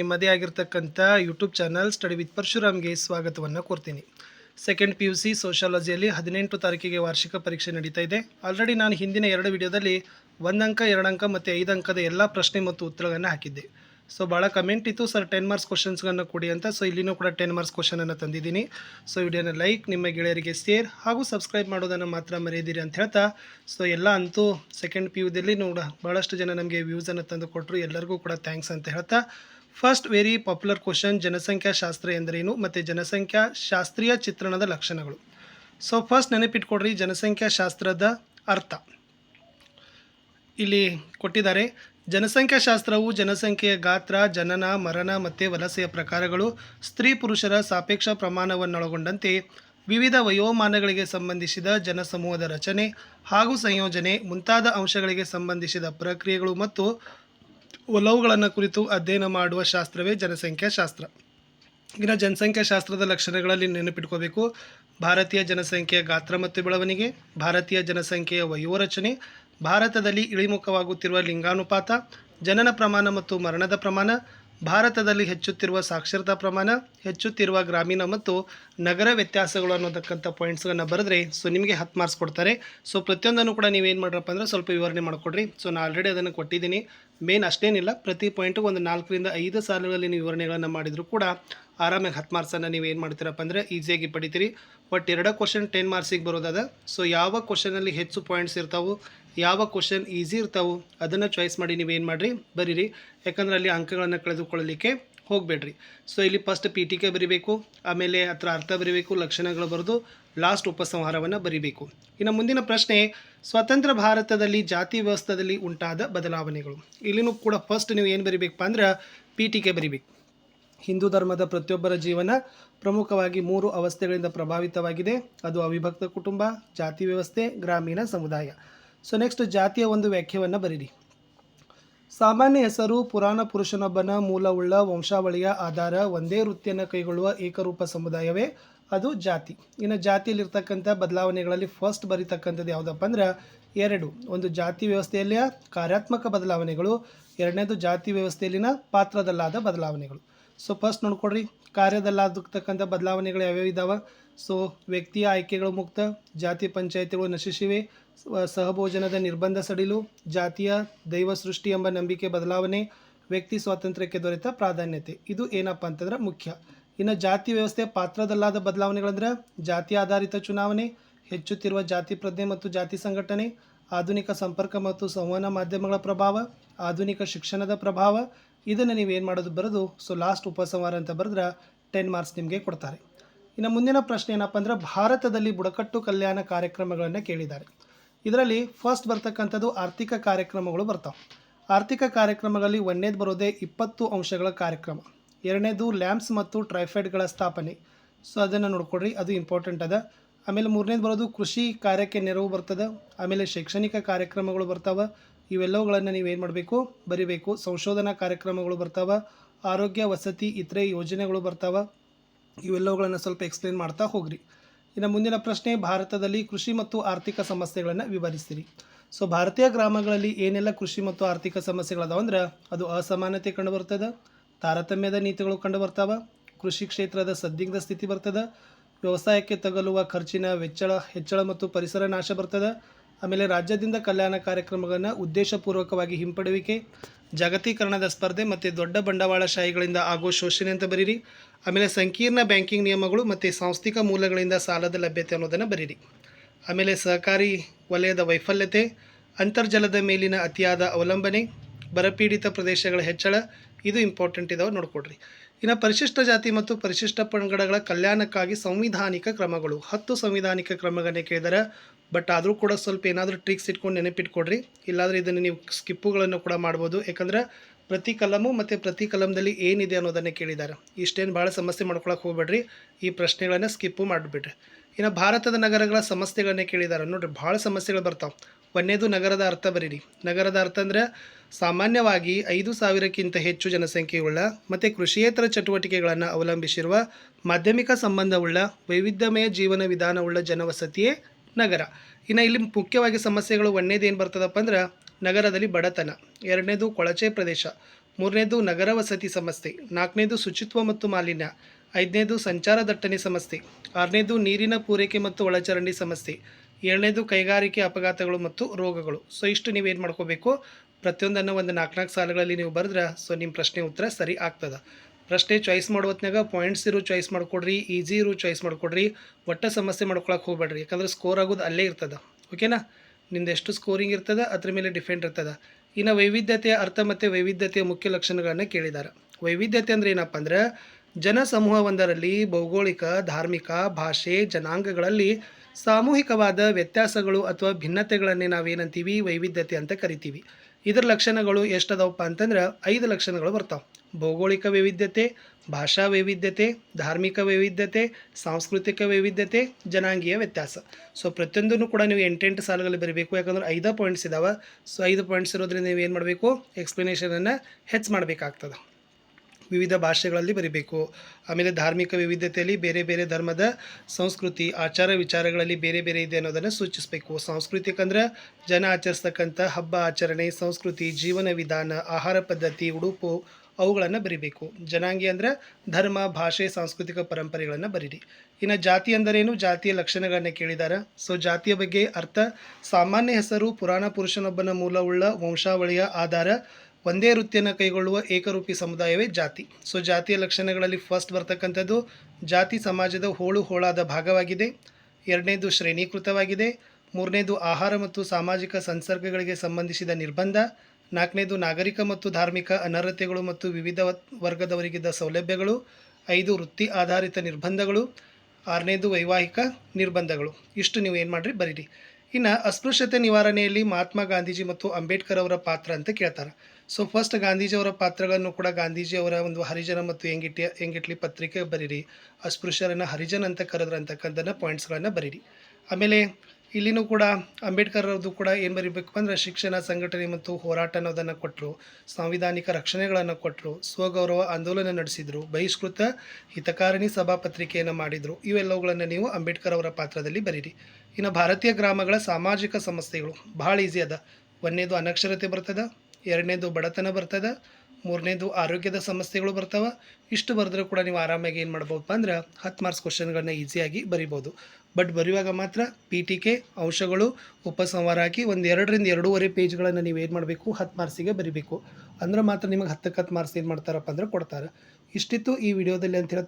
ನಿಮ್ಮದೇ ಆಗಿರ್ತಕ್ಕಂಥ YouTube channel study with ಪರಶುರಾಮ್ಗೆ ಸ್ವಾಗತವನ್ನು ಕೋರ್ತೀನಿ. ಸೆಕೆಂಡ್ ಪಿ ಯು ಸಿ ಸೋಷಾಲಜಿಯಲ್ಲಿ ಹದಿನೆಂಟು ತಾರೀಕಿಗೆ ವಾರ್ಷಿಕ ಪರೀಕ್ಷೆ ನಡೀತಾ ಇದೆ. ಆಲ್ರೆಡಿ ನಾನು ಹಿಂದಿನ ಎರಡು ವಿಡಿಯೋದಲ್ಲಿ ಒಂದು ಅಂಕ, ಎರಡು ಅಂಕ ಮತ್ತು ಐದು ಅಂಕದ ಎಲ್ಲ ಪ್ರಶ್ನೆ ಮತ್ತು ಉತ್ತರಗಳನ್ನು ಹಾಕಿದ್ದೆ. ಸೊ ಭಾಳ ಕಮೆಂಟ್ ಇತ್ತು. ಸರ್ ಟೆನ್ ಮಾರ್ಕ್ಸ್ ಕ್ವಶನ್ಸ್ಗಳನ್ನು ಕೊಡಿ ಅಂತ. ಸೊ ಇಲ್ಲಿನೂ ಕೂಡ ಟೆನ್ ಮಾರ್ಕ್ಸ್ ಕ್ವಶನನ್ನು ತಂದಿದ್ದೀನಿ. ಸೊ ವಿಡಿಯೋನ ಲೈಕ್ ನಿಮ್ಮ ಗೆಳೆಯರಿಗೆ ಸೇರ್ ಹಾಗೂ ಸಬ್ಸ್ಕ್ರೈಬ್ ಮಾಡೋದನ್ನು ಮಾತ್ರ ಮರೆಯದಿರಿ ಅಂತ ಹೇಳ್ತಾ ಸೊ ಎಲ್ಲ ಅಂತೂ ಸೆಕೆಂಡ್ ಪಿ ಯುದಲ್ಲಿ ನೋಡ, ಭಾಳಷ್ಟು ಜನ ನಮಗೆ ವ್ಯೂಸನ್ನು ತಂದು ಕೊಟ್ಟರು ಎಲ್ಲರಿಗೂ ಕೂಡ ಥ್ಯಾಂಕ್ಸ್ ಅಂತ ಹೇಳ್ತಾ ಫಸ್ಟ್ ವೆರಿ ಪಾಪ್ಯುಲರ್ ಕ್ವಶನ್ ಜನಸಂಖ್ಯಾ ಶಾಸ್ತ್ರ ಎಂದರೇನು ಮತ್ತು ಜನಸಂಖ್ಯಾ ಶಾಸ್ತ್ರೀಯ ಚಿತ್ರಣದ ಲಕ್ಷಣಗಳು? ಸೊ ಫಸ್ಟ್ ನೆನಪಿಟ್ಕೊಡ್ರಿ ಜನಸಂಖ್ಯಾ ಶಾಸ್ತ್ರದ ಅರ್ಥ. ಇಲ್ಲಿ ಕೊಟ್ಟಿದ್ದಾರೆ ಜನಸಂಖ್ಯಾಶಾಸ್ತ್ರವು ಜನಸಂಖ್ಯೆಯ ಗಾತ್ರ, ಜನನ, ಮರಣ ಮತ್ತು ವಲಸೆಯ ಪ್ರಕಾರಗಳು, ಸ್ತ್ರೀ ಪುರುಷರ ಸಾಪೇಕ್ಷ ಪ್ರಮಾಣವನ್ನೊಳಗೊಂಡಂತೆ ವಿವಿಧ ವಯೋಮಾನಗಳಿಗೆ ಸಂಬಂಧಿಸಿದ ಜನಸಮೂಹದ ರಚನೆ ಹಾಗೂ ಸಂಯೋಜನೆ ಮುಂತಾದ ಅಂಶಗಳಿಗೆ ಸಂಬಂಧಿಸಿದ ಪ್ರಕ್ರಿಯೆಗಳು ಮತ್ತು ಒಲವುಗಳನ್ನು ಕುರಿತು ಅಧ್ಯಯನ ಮಾಡುವ ಶಾಸ್ತ್ರವೇ ಜನಸಂಖ್ಯಾಶಾಸ್ತ್ರ. ಇನ್ನು ಜನಸಂಖ್ಯಾಶಾಸ್ತ್ರದ ಲಕ್ಷಣಗಳಲ್ಲಿ ನೆನಪಿಟ್ಕೋಬೇಕು. ಭಾರತೀಯ ಜನಸಂಖ್ಯೆಯ ಗಾತ್ರ ಮತ್ತು ಬೆಳವಣಿಗೆ, ಭಾರತೀಯ ಜನಸಂಖ್ಯೆಯ ವಯೋರಚನೆ, ಭಾರತದಲ್ಲಿ ಇಳಿಮುಖವಾಗುತ್ತಿರುವ ಲಿಂಗಾನುಪಾತ, ಜನನ ಪ್ರಮಾಣ ಮತ್ತು ಮರಣದ ಪ್ರಮಾಣ ಭಾರತದಲ್ಲಿ ಹೆಚ್ಚುತ್ತಿರುವ ಸಾಕ್ಷರತಾ ಪ್ರಮಾಣ, ಹೆಚ್ಚುತ್ತಿರುವ ಗ್ರಾಮೀಣ ಮತ್ತು ನಗರ ವ್ಯತ್ಯಾಸಗಳು ಅನ್ನೋತಕ್ಕಂಥ ಪಾಯಿಂಟ್ಸ್ಗಳನ್ನು ಬರೆದ್ರೆ ಸೊ ನಿಮಗೆ ಹತ್ತು ಮಾರ್ಕ್ಸ್ ಕೊಡ್ತಾರೆ. ಸೊ ಪ್ರತಿಯೊಂದನ್ನು ಕೂಡ ನೀವೇನು ಮಾಡ್ರಪ್ಪ ಅಂದರೆ ಸ್ವಲ್ಪ ವಿವರಣೆ ಮಾಡಿಕೊಡ್ರಿ. ಸೊ ನಾನು ಆಲ್ರೆಡಿ ಅದನ್ನು ಕೊಟ್ಟಿದ್ದೀನಿ. ಮೇನ್ ಅಷ್ಟೇನಿಲ್ಲ. ಪ್ರತಿ ಪಾಯಿಂಟು ಒಂದು ನಾಲ್ಕರಿಂದ ಐದು ಸಾಲುಗಳಲ್ಲಿ ವಿವರಣೆಗಳನ್ನು ಮಾಡಿದರೂ ಕೂಡ ಆರಾಮಾಗಿ ಹತ್ತು ಮಾರ್ಕ್ಸನ್ನು ನೀವು ಏನು ಮಾಡ್ತೀರಪ್ಪ ಅಂದರೆ ಈಸಿಯಾಗಿ ಪಡಿತೀರಿ. ಬಟ್ ಎರಡು ಕ್ವಶನ್ ಟೆನ್ ಮಾರ್ಕ್ಸಿಗೆ ಬರೋದಾದ. ಸೊ ಯಾವ ಕ್ವಶನಲ್ಲಿ ಹೆಚ್ಚು ಪಾಯಿಂಟ್ಸ್ ಇರ್ತಾವೆ? ಯಾವ ಕ್ವಶನ್ ಈಸಿ ಇರ್ತಾವೆ? ಅದನ್ನು ಚಾಯ್ಸ್ ಮಾಡಿ ನೀವು ಏನು ಮಾಡಿರಿ? ಬರೀರಿ. ಯಾಕಂದ್ರೆ ಅಲ್ಲಿ ಅಂಕಗಳನ್ನು ಕಳೆದುಕೊಳ್ಳಲಿಕ್ಕೆ ಹೋಗಬೇಡ್ರಿ. ಸೊ ಇಲ್ಲಿ ಫಸ್ಟ್ ಪಿ ಟಿ ಕೆ ಬರಿಬೇಕು, ಆಮೇಲೆ ಹತ್ರ ಅರ್ಥ ಬರಿಬೇಕು, ಲಕ್ಷಣಗಳು ಬರೆದು ಲಾಸ್ಟ್ ಉಪಸಂಹಾರವನ್ನು ಬರಿಬೇಕು. ಇನ್ನು ಮುಂದಿನ ಪ್ರಶ್ನೆ, ಸ್ವತಂತ್ರ ಭಾರತದಲ್ಲಿ ಜಾತಿ ವ್ಯವಸ್ಥೆಯಲ್ಲಿ ಉಂಟಾದ ಬದಲಾವಣೆಗಳು. ಇಲ್ಲಿನೂ ಕೂಡ ಫಸ್ಟ್ ನೀವು ಏನು ಬರೀಬೇಕಪ್ಪ ಅಂದ್ರೆ ಪಿ ಟಿ ಕೆ ಬರಿಬೇಕು. ಹಿಂದೂ ಧರ್ಮದ ಪ್ರತಿಯೊಬ್ಬರ ಜೀವನ ಪ್ರಮುಖವಾಗಿ ಮೂರು ಅವಸ್ಥೆಗಳಿಂದ ಪ್ರಭಾವಿತವಾಗಿದೆ. ಅದು ಅವಿಭಕ್ತ ಕುಟುಂಬ, ಜಾತಿ ವ್ಯವಸ್ಥೆ, ಗ್ರಾಮೀಣ ಸಮುದಾಯ. ಸೊ ನೆಕ್ಸ್ಟ್ ಜಾತಿಯ ಒಂದು ವ್ಯಾಖ್ಯವನ್ನು ಬರೀರಿ. ಸಾಮಾನ್ಯ ಹೆಸರು ಪುರಾಣ ಪುರುಷನೊಬ್ಬನ ಮೂಲವುಳ್ಳ ವಂಶಾವಳಿಯ ಆಧಾರ ಒಂದೇ ವೃತ್ತಿಯನ್ನು ಕೈಗೊಳ್ಳುವ ಏಕರೂಪ ಸಮುದಾಯವೇ ಅದು ಜಾತಿ. ಇನ್ನು ಜಾತಿಯಲ್ಲಿರ್ತಕ್ಕಂಥ ಬದಲಾವಣೆಗಳಲ್ಲಿ ಫಸ್ಟ್ ಬರೀತಕ್ಕಂಥದ್ದು ಯಾವುದಪ್ಪ ಅಂದ್ರೆ ಎರಡು. ಒಂದು ಜಾತಿ ವ್ಯವಸ್ಥೆಯಲ್ಲಿಯ ಕಾರ್ಯಾತ್ಮಕ ಬದಲಾವಣೆಗಳು, ಎರಡನೇದು ಜಾತಿ ವ್ಯವಸ್ಥೆಯಲ್ಲಿನ ಪಾತ್ರದಲ್ಲಾದ ಬದಲಾವಣೆಗಳು. ಸೊ ಫಸ್ಟ್ ನೋಡ್ಕೊಡ್ರಿ ಕಾರ್ಯದಲ್ಲಾದಕ್ಕಂಥ ಬದಲಾವಣೆಗಳು ಯಾವ್ಯಾವ ಇದ್ದಾವೆ ಸೊ ವ್ಯಕ್ತಿಯ ಆಯ್ಕೆಗಳು ಮುಕ್ತ, ಜಾತಿ ಪಂಚಾಯತಿಗಳು ನಶಿಸಿವೆ ಸಹಭೋಜನದ ನಿರ್ಬಂಧ ಸಡಿಲು, ಜಾತಿಯ ದೈವ ಸೃಷ್ಟಿ ಎಂಬ ನಂಬಿಕೆ ಬದಲಾವಣೆ, ವ್ಯಕ್ತಿ ಸ್ವಾತಂತ್ರ್ಯಕ್ಕೆ ದೊರೆತ ಪ್ರಾಧಾನ್ಯತೆ. ಇದು ಏನಪ್ಪ ಅಂತಂದ್ರೆ ಮುಖ್ಯ. ಇನ್ನು ಜಾತಿ ವ್ಯವಸ್ಥೆ ಪಾತ್ರದಲ್ಲಾದ ಬದಲಾವಣೆಗಳಂದ್ರೆ ಜಾತಿ ಆಧಾರಿತ ಚುನಾವಣೆ, ಹೆಚ್ಚುತ್ತಿರುವ ಜಾತಿ ಪ್ರಜ್ಞೆ ಮತ್ತು ಜಾತಿ ಸಂಘಟನೆ, ಆಧುನಿಕ ಸಂಪರ್ಕ ಮತ್ತು ಸಂವಹನ ಮಾಧ್ಯಮಗಳ ಪ್ರಭಾವ, ಆಧುನಿಕ ಶಿಕ್ಷಣದ ಪ್ರಭಾವ ಇದನ್ನು ಏನು ಮಾಡೋದು? ಬರೋದು ಸೊ ಲಾಸ್ಟ್ ಉಪಸಂಹಾರ ಅಂತ ಬರೆದ್ರೆ ಟೆನ್ ಮಾರ್ಕ್ಸ್ ನಿಮಗೆ ಕೊಡ್ತಾರೆ. ಇನ್ನು ಮುಂದಿನ ಪ್ರಶ್ನೆ ಏನಪ್ಪ ಅಂದ್ರೆ ಭಾರತದಲ್ಲಿ ಬುಡಕಟ್ಟು ಕಲ್ಯಾಣ ಕಾರ್ಯಕ್ರಮಗಳನ್ನು ಕೇಳಿದ್ದಾರೆ. ಇದರಲ್ಲಿ ಫಸ್ಟ್ ಬರ್ತಕ್ಕಂಥದ್ದು ಆರ್ಥಿಕ ಕಾರ್ಯಕ್ರಮಗಳು ಬರ್ತಾವೆ. ಆರ್ಥಿಕ ಕಾರ್ಯಕ್ರಮಗಳಲ್ಲಿ ಒಂದನೇದು ಬರೋದೇ ಇಪ್ಪತ್ತು ಅಂಶಗಳ ಕಾರ್ಯಕ್ರಮ. ಎರಡನೇದು ಲ್ಯಾಂಪ್ಸ್ ಮತ್ತು ಟ್ರೈಫೆಡ್ಗಳ ಸ್ಥಾಪನೆ. ಸೊ ಅದನ್ನು ನೋಡ್ಕೊಡ್ರಿ, ಅದು ಇಂಪಾರ್ಟೆಂಟ್ ಅದ. ಆಮೇಲೆ ಮೂರನೇದು ಬರೋದು ಕೃಷಿ ಕಾರ್ಯಕ್ಕೆ ನೆರವು ಬರ್ತದೆ. ಆಮೇಲೆ ಶೈಕ್ಷಣಿಕ ಕಾರ್ಯಕ್ರಮಗಳು ಬರ್ತಾವೆ. ಇವೆಲ್ಲವುಗಳನ್ನು ಏನು ಮಾಡಬೇಕು? ಬರಿಬೇಕು. ಸಂಶೋಧನಾ ಕಾರ್ಯಕ್ರಮಗಳು ಬರ್ತಾವೆ. ಆರೋಗ್ಯ, ವಸತಿ, ಇತರೆ ಯೋಜನೆಗಳು ಬರ್ತಾವೆ. ಇವೆಲ್ಲವುಗಳನ್ನು ಸ್ವಲ್ಪ ಎಕ್ಸ್ಪ್ಲೇನ್ ಮಾಡ್ತಾ ಹೋಗ್ರಿ. ಇನ್ನು ಮುಂದಿನ ಪ್ರಶ್ನೆ, ಭಾರತದಲ್ಲಿ ಕೃಷಿ ಮತ್ತು ಆರ್ಥಿಕ ಸಮಸ್ಯೆಗಳನ್ನು ವಿವರಿಸಿರಿ ಸೊ, ಭಾರತೀಯ ಗ್ರಾಮಗಳಲ್ಲಿ ಏನೆಲ್ಲ ಕೃಷಿ ಮತ್ತು ಆರ್ಥಿಕ ಸಮಸ್ಯೆಗಳದಾವ ಅಂದ್ರೆ ಅದು ಅಸಮಾನತೆ ಕಂಡು ಬರ್ತದೆ, ತಾರತಮ್ಯದ ನೀತಿಗಳು ಕಂಡು ಬರ್ತಾವೆ, ಕೃಷಿ ಕ್ಷೇತ್ರದ ಸದ್ಯದ ಸ್ಥಿತಿ ಬರ್ತದೆ ವ್ಯವಸಾಯಕ್ಕೆ ತಗಲುವ ಖರ್ಚಿನ ವೆಚ್ಚಳ, ಹೆಚ್ಚಳ ಮತ್ತು ಪರಿಸರ ನಾಶ ಬರ್ತದೆ? ಆಮೇಲೆ ರಾಜ್ಯದಿಂದ ಕಲ್ಯಾಣ ಕಾರ್ಯಕ್ರಮಗಳನ್ನು ಉದ್ದೇಶಪೂರ್ವಕವಾಗಿ ಹಿಂಪಡುವಿಕೆ ಜಾಗತೀಕರಣದ ಸ್ಪರ್ಧೆ ಮತ್ತು ದೊಡ್ಡ ಬಂಡವಾಳಶಾಹಿಗಳಿಂದ ಆಗೋ ಶೋಷಣೆ ಅಂತ ಬರೀರಿ. ಆಮೇಲೆ ಸಂಕೀರ್ಣ ಬ್ಯಾಂಕಿಂಗ್ ನಿಯಮಗಳು ಮತ್ತು ಸಾಂಸ್ಥಿಕ ಮೂಲಗಳಿಂದ ಸಾಲದ ಲಭ್ಯತೆ ಅನ್ನೋದನ್ನು ಬರೀರಿ. ಆಮೇಲೆ ಸಹಕಾರಿ ವಲಯದ ವೈಫಲ್ಯತೆ, ಅಂತರ್ಜಲದ ಮೇಲಿನ ಅತಿಯಾದ ಅವಲಂಬನೆ, ಬರಪೀಡಿತ ಪ್ರದೇಶಗಳ ಹೆಚ್ಚಳ, ಇದು ಇಂಪಾರ್ಟೆಂಟ್ ಇದಾವೆ ನೋಡ್ಕೊಡ್ರಿ. ಇನ್ನು ಪರಿಶಿಷ್ಟ ಜಾತಿ ಮತ್ತು ಪರಿಶಿಷ್ಟ ಪಂಗಡಗಳ ಕಲ್ಯಾಣಕ್ಕಾಗಿ ಸಂವಿಧಾನಿಕ ಕ್ರಮಗಳು. ಹತ್ತು ಸಂವಿಧಾನಿಕ ಕ್ರಮಗಳನ್ನೇ ಕೇಳಿದರೆ. ಬಟ್ ಆದರೂ ಕೂಡ ಸ್ವಲ್ಪ ಏನಾದರೂ ಟ್ರಿಕ್ಸ್ ಇಟ್ಕೊಂಡು ನೆನಪಿಟ್ಕೊಡ್ರಿ. ಇಲ್ಲಾಂದರೆ ಇದನ್ನು ನೀವು ಸ್ಕಿಪ್ಪುಗಳನ್ನು ಕೂಡ ಮಾಡ್ಬೋದು. ಯಾಕಂದ್ರೆ ಪ್ರತಿ ಕಲಮು ಮತ್ತು ಪ್ರತಿ ಕಲಮದಲ್ಲಿ ಏನಿದೆ ಅನ್ನೋದನ್ನೇ ಕೇಳಿದ್ದಾರೆ ಇಷ್ಟೇನು ಭಾಳ ಸಮಸ್ಯೆ ಮಾಡ್ಕೊಳಕ್ಕೆ ಹೋಗ್ಬೇಡ್ರಿ. ಈ ಪ್ರಶ್ನೆಗಳನ್ನು ಸ್ಕಿಪ್ಪು ಮಾಡಿಬಿಡ್ರಿ ಇನ್ನು ಭಾರತದ ನಗರಗಳ ಸಮಸ್ಯೆಗಳನ್ನೇ ಕೇಳಿದ್ದಾರೆ ನೋಡ್ರಿ, ಭಾಳ ಸಮಸ್ಯೆಗಳು ಬರ್ತಾವೆ. ಒಂದನೇದು ನಗರದ ಅರ್ಥ ಬರೀರಿ. ನಗರದ ಅರ್ಥ ಅಂದರೆ ಸಾಮಾನ್ಯವಾಗಿ ಐದು ಸಾವಿರಕ್ಕಿಂತ ಹೆಚ್ಚು ಜನಸಂಖ್ಯೆಯುಳ್ಳ ಮತ್ತು ಕೃಷಿಯೇತರ ಚಟುವಟಿಕೆಗಳನ್ನು ಅವಲಂಬಿಸಿರುವ ಮಾಧ್ಯಮಿಕ ಸಂಬಂಧವುಳ್ಳ ವೈವಿಧ್ಯಮಯ ಜೀವನ ವಿಧಾನವುಳ್ಳ ಜನವಸತಿಯೇ ನಗರ. ಇನ್ನು ಇಲ್ಲಿ ಮುಖ್ಯವಾಗಿ ಸಮಸ್ಯೆಗಳು ಒಂದನೇದು ಏನು ಬರ್ತದಪ್ಪ ಅಂದ್ರೆ ನಗರದಲ್ಲಿ ಬಡತನ. ಎರಡನೇದು ಕೊಳಚೆ ಪ್ರದೇಶ. ಮೂರನೇದು ನಗರ ವಸತಿ ಸಮಸ್ಯೆ. ನಾಲ್ಕನೇದು ಶುಚಿತ್ವ ಮತ್ತು ಮಾಲಿನ್ಯ. ಐದನೇದು ಸಂಚಾರ ದಟ್ಟಣೆ ಸಮಸ್ಯೆ. ಆರನೇದು ನೀರಿನ ಪೂರೈಕೆ ಮತ್ತು ಒಳಚರಂಡಿ ಸಮಸ್ಯೆ. ಏಳನೇದು ಕೈಗಾರಿಕೆ ಅಪಘಾತಗಳು ಮತ್ತು ರೋಗಗಳು. ಸೊ ಇಷ್ಟು ನೀವೇನು ಮಾಡ್ಕೋಬೇಕು? ಪ್ರತಿಯೊಂದನ್ನು ಒಂದು ನಾಲ್ಕು ನಾಲ್ಕು ಸಾಲುಗಳಲ್ಲಿ ನೀವು ಬರೆದ್ರೆ ಸೊ ನಿಮ್ಮ ಪ್ರಶ್ನೆ ಉತ್ತರ ಸರಿ ಆಗ್ತದೆ. ಪ್ರಶ್ನೆ ಚಾಯ್ಸ್ ಮಾಡೋ ಪಾಯಿಂಟ್ಸ್ ಇರೋ ಚಾಯ್ಸ್ ಮಾಡಿಕೊಡ್ರಿ ಈಸಿ ಇರೋ ಚಾಯ್ಸ್ ಮಾಡಿಕೊಡ್ರಿ. ಒಟ್ಟ ಸಮಸ್ಯೆ ಮಾಡ್ಕೊಳಕ್ಕೆ ಹೋಗ್ಬೇಡ್ರಿ. ಯಾಕಂದ್ರೆ ಸ್ಕೋರ್ ಆಗೋದು ಅಲ್ಲೇ ಇರ್ತದೆ. ಓಕೆನಾ ನಿಮ್ದು ಎಷ್ಟು ಸ್ಕೋರಿಂಗ್ ಇರ್ತದೆ, ಅದ್ರ ಮೇಲೆ ಡಿಫೆಂಡ್ ಇರ್ತದೆ. ಇನ್ನು ವೈವಿಧ್ಯತೆಯ ಅರ್ಥ ಮತ್ತು ವೈವಿಧ್ಯತೆಯ ಮುಖ್ಯ ಲಕ್ಷಣಗಳನ್ನು ಕೇಳಿದ್ದಾರೆ ವೈವಿಧ್ಯತೆ ಅಂದರೆ ಏನಪ್ಪ ಅಂದ್ರೆ ಜನಸಮೂಹವೊಂದರಲ್ಲಿ ಭೌಗೋಳಿಕ, ಧಾರ್ಮಿಕ, ಭಾಷೆ, ಜನಾಂಗಗಳಲ್ಲಿ ಸಾಮೂಹಿಕವಾದ ವ್ಯತ್ಯಾಸಗಳು ಅಥವಾ ಭಿನ್ನತೆಗಳನ್ನೇ ನಾವೇನಂತೀವಿ? ವೈವಿಧ್ಯತೆ ಅಂತ ಕರಿತೀವಿ. ಇದರ ಲಕ್ಷಣಗಳು ಎಷ್ಟದವಪ್ಪ ಅಂತಂದ್ರೆ ಐದು ಲಕ್ಷಣಗಳು ಬರ್ತಾವೆ. ಭೌಗೋಳಿಕ ವೈವಿಧ್ಯತೆ, ಭಾಷಾ ವೈವಿಧ್ಯತೆ, ಧಾರ್ಮಿಕ ವೈವಿಧ್ಯತೆ, ಸಾಂಸ್ಕೃತಿಕ ವೈವಿಧ್ಯತೆ, ಜನಾಂಗೀಯ ವ್ಯತ್ಯಾಸ. ಸೊ ಪ್ರತಿಯೊಂದನ್ನು ಕೂಡ ನೀವು ಎಂಟೆಂಟು ಸಾಲುಗಳಲ್ಲಿ ಬರಬೇಕು. ಯಾಕಂದ್ರೆ ಐದು ಪಾಯಿಂಟ್ಸ್ ಇದಾವೆ. ಸೊ ಐದು ಪಾಯಿಂಟ್ಸ್ ಇರೋದ್ರಿಂದ ನೀವು ಏನು ಮಾಡಬೇಕು ಎಕ್ಸ್ಪ್ಲನೇಷನನ್ನು ಹೆಚ್ಚು ಮಾಡಬೇಕಾಗ್ತದೆ. ವಿವಿಧ ಭಾಷೆಗಳಲ್ಲಿ ಬರಿಬೇಕು. ಆಮೇಲೆ ಧಾರ್ಮಿಕ ವಿವಿಧತೆಯಲ್ಲಿ ಬೇರೆ ಬೇರೆ ಧರ್ಮದ ಸಂಸ್ಕೃತಿ, ಆಚಾರ ವಿಚಾರಗಳಲ್ಲಿ ಬೇರೆ ಬೇರೆ ಇದೆ ಅನ್ನೋದನ್ನು ಸೂಚಿಸಬೇಕು. ಸಾಂಸ್ಕೃತಿಕ ಅಂದ್ರೆ ಜನ ಆಚರಿಸ್ತಕ್ಕಂಥ ಹಬ್ಬ, ಆಚರಣೆ, ಸಂಸ್ಕೃತಿ, ಜೀವನ ವಿಧಾನ, ಆಹಾರ ಪದ್ಧತಿ, ಉಡುಪು ಅವುಗಳನ್ನು ಬರಿಬೇಕು. ಜನಾಂಗಿ ಅಂದರೆ ಧರ್ಮ, ಭಾಷೆ, ಸಾಂಸ್ಕೃತಿಕ ಪರಂಪರೆಗಳನ್ನು ಬರೀರಿ. ಇನ್ನು ಜಾತಿ ಅಂದರೇನು? ಜಾತಿಯ ಲಕ್ಷಣಗಳನ್ನು ಕೇಳಿದ್ದಾರೆ ಸೊ ಜಾತಿಯ ಬಗ್ಗೆ ಅರ್ಥ, ಸಾಮಾನ್ಯ ಹೆಸರು ಪುರಾಣ ಪುರುಷನೊಬ್ಬನ ಮೂಲವುಳ್ಳ ವಂಶಾವಳಿಯ ಆಧಾರ ಒಂದೇ ವೃತ್ತಿಯನ್ನು ಕೈಗೊಳ್ಳುವ ಏಕರೂಪಿ ಸಮುದಾಯವೇ ಜಾತಿ. ಸೊ, ಜಾತಿಯ ಲಕ್ಷಣಗಳಲ್ಲಿ ಫಸ್ಟ್ ಬರ್ತಕ್ಕಂಥದ್ದು ಜಾತಿ ಸಮಾಜದ ಹೋಳು ಹೋಳಾದ ಭಾಗವಾಗಿದೆ. ಎರಡನೇದು ಶ್ರೇಣೀಕೃತವಾಗಿದೆ. ಮೂರನೇದು ಆಹಾರ ಮತ್ತು ಸಾಮಾಜಿಕ ಸಂಸರ್ಗಗಳಿಗೆ ಸಂಬಂಧಿಸಿದ ನಿರ್ಬಂಧ. ನಾಲ್ಕನೇದು ನಾಗರಿಕ ಮತ್ತು ಧಾರ್ಮಿಕ ಅನರ್ಹತೆಗಳು ಮತ್ತು ವಿವಿಧ ವರ್ಗದವರಿಗಿದ್ದ ಸೌಲಭ್ಯಗಳು. ಐದು ವೃತ್ತಿ ಆಧಾರಿತ ನಿರ್ಬಂಧಗಳು. ಆರನೇದು ವೈವಾಹಿಕ ನಿರ್ಬಂಧಗಳು. ಇಷ್ಟು ನೀವು ಏನು ಮಾಡಿರಿ ಬರೀರಿ. ಇನ್ನು ಅಸ್ಪೃಶ್ಯತೆ ನಿವಾರಣೆಯಲ್ಲಿ ಮಹಾತ್ಮ ಗಾಂಧೀಜಿ ಮತ್ತು ಅಂಬೇಡ್ಕರ್ ಅವರ ಪಾತ್ರ ಅಂತ ಕೇಳ್ತಾರೆ. ಸೊ ಫಸ್ಟ್ ಗಾಂಧೀಜಿಯವರ ಪಾತ್ರಗಳನ್ನು ಕೂಡ ಗಾಂಧೀಜಿಯವರ ಒಂದು ಹರಿಜನ ಮತ್ತು ಹೆಂಗಿಟ್ಟಿ ಹೆಂಗಿಟ್ಲಿ ಪತ್ರಿಕೆ ಬರೀರಿ ಅಸ್ಪೃಶ್ಯರನ್ನು ಹರಿಜನ್ ಅಂತ ಕರೆದ್ರು ಪಾಯಿಂಟ್ಸ್ಗಳನ್ನು ಬರೀರಿ ಆಮೇಲೆ ಇಲ್ಲಿನೂ ಕೂಡ ಅಂಬೇಡ್ಕರ್ ಅವ್ರದ್ದು ಕೂಡ ಏನು ಬರೀಬೇಕು ಅಂದರೆ ಶಿಕ್ಷಣ ಸಂಘಟನೆ ಮತ್ತು ಹೋರಾಟ ಅನ್ನೋದನ್ನು ಕೊಟ್ಟರು ಸಾಂವಿಧಾನಿಕ ರಕ್ಷಣೆಗಳನ್ನು ಕೊಟ್ಟರು ಸ್ವಗೌರವ ಆಂದೋಲನ ನಡೆಸಿದರು ಬಹಿಷ್ಕೃತ ಹಿತಕಾರಣಿ ಸಭಾಪತ್ರಿಕೆಯನ್ನು ಮಾಡಿದರು ಇವೆಲ್ಲವುಗಳನ್ನು ನೀವು ಅಂಬೇಡ್ಕರ್ ಅವರ ಪಾತ್ರದಲ್ಲಿ ಬರೀರಿ ಇನ್ನು ಭಾರತೀಯ ಗ್ರಾಮಗಳ ಸಾಮಾಜಿಕ ಸಮಸ್ಯೆಗಳು ಭಾಳ ಈಸಿ ಅದ ಒಂದೇದು ಅನಕ್ಷರತೆ ಬರ್ತದ ಎರಡನೇದು ಬಡತನ ಬರ್ತದೆ, ಮೂರನೇದು ಆರೋಗ್ಯದ ಸಮಸ್ಯೆಗಳು ಬರ್ತವೆ. ಇಷ್ಟು ಬರೆದ್ರೆ ಕೂಡ ನೀವು ಆರಾಮಾಗಿ ಏನು ಮಾಡ್ಬೋದಪ್ಪ ಅಂದ್ರೆ ಹತ್ತು ಮಾರ್ಕ್ಸ್ ಕ್ವಶನ್ಗಳನ್ನ ಈಸಿಯಾಗಿ ಬರಿಬೋದು. ಬಟ್ ಬರೆಯುವಾಗ ಮಾತ್ರ ಪಿ ಟಿ ಕೆ ಅಂಶಗಳು, ಉಪಸಂಹಾರ ಹಾಕಿ ಒಂದು ಎರಡರಿಂದ ಎರಡೂವರೆ ಪೇಜ್ಗಳನ್ನು ನೀವು ಏನು ಮಾಡಬೇಕು? ಹತ್ತು ಮಾರ್ಕ್ಸಿಗೆ ಬರಿಬೇಕು. ಅಂದ್ರೆ ಮಾತ್ರ ನಿಮಗೆ ಹತ್ತಕ್ಕೆ ಹತ್ತು ಮಾರ್ಕ್ಸ್ ಏನು ಮಾಡ್ತಾರಪ್ಪ ಅಂದ್ರೆ ಕೊಡ್ತಾರೆ. ಇಷ್ಟಿತ್ತು ಈ ವಿಡಿಯೋದಲ್ಲಿ ಅಂತ ಹೇಳ್ತಾ